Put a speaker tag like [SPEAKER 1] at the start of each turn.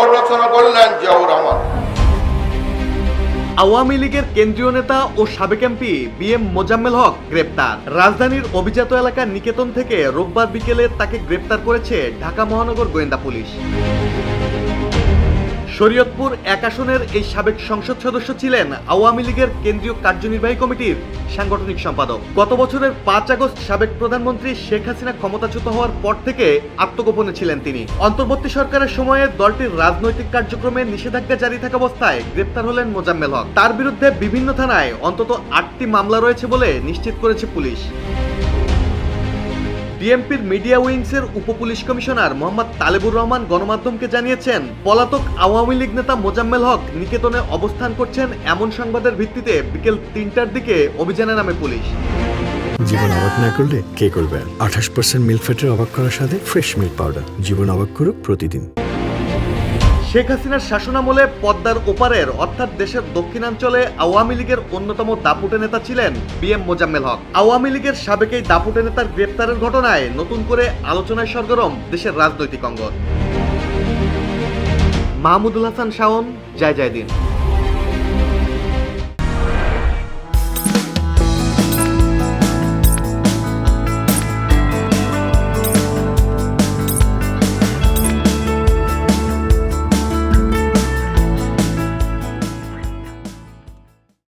[SPEAKER 1] প্ররোচনা করলেন জিয়াউর রহমান।
[SPEAKER 2] আওয়ামী লীগের কেন্দ্রীয় নেতা ও সাবেক MP B M Mozammel Haque গ্রেপ্তার। রাজধানীর অভিজাত এলাকা নিকেতন থেকে রোববার বিকেলে তাকে গ্রেপ্তার করেছে ঢাকা মহানগর গোয়েন্দা পুলিশ। শরীয়তপুর এক আসনের এই সাবেক সংসদ সদস্য ছিলেন আওয়ামী লীগের কেন্দ্রীয় কার্যনির্বাহী কমিটির সাংগঠনিক সম্পাদক। গত বছরের পাঁচ আগস্ট সাবেক প্রধানমন্ত্রী শেখ হাসিনা ক্ষমতাচ্যুত হওয়ার পর থেকে আত্মগোপনে ছিলেন তিনি। অন্তর্বর্তী সরকারের সময়ে দলটির রাজনৈতিক কার্যক্রমে নিষেধাজ্ঞা জারি থাকা অবস্থায় গ্রেপ্তার হলেন মোজাম্মেল হক। তার বিরুদ্ধে বিভিন্ন থানায় অন্তত আটটি মামলা রয়েছে বলে নিশ্চিত করেছে পুলিশ। বিএনপির মিডিয়া উইংসের উপপুলিশ কমিশনার মোহাম্মদ তালেবুর রহমান গণমাধ্যমকে জানিয়েছেন, পলাতক আওয়ামী লীগ নেতা মোজাম্মেল হক নিকেতনে অবস্থান করছেন এমন সংবাদের ভিত্তিতে বিকেল তিনটার দিকে অভিযানে নামে পুলিশ।
[SPEAKER 3] জীবন অবাক না করলে কে করবে? আঠাশ পার্সেন্ট মিল্ক ফ্যাটের অবাক করার সাথে ফ্রেশ মিল্ক পাউডার জীবন অবাক করুক প্রতিদিন।
[SPEAKER 2] শেখ হাসিনার শাসনামলে পদ্মার ওপারের, অর্থাৎ দেশের দক্ষিণাঞ্চলে আওয়ামী লীগের অন্যতম দাপুটে নেতা ছিলেন বি এম মোজাম্মেল হক। আওয়ামী লীগের সাবেক এই দাপুটে নেতার গ্রেপ্তারের ঘটনায় নতুন করে আলোচনায় সরগরম দেশের রাজনৈতিক অঙ্গন। মাহমুদুল হাসান শাওন, জয় জয় দিন।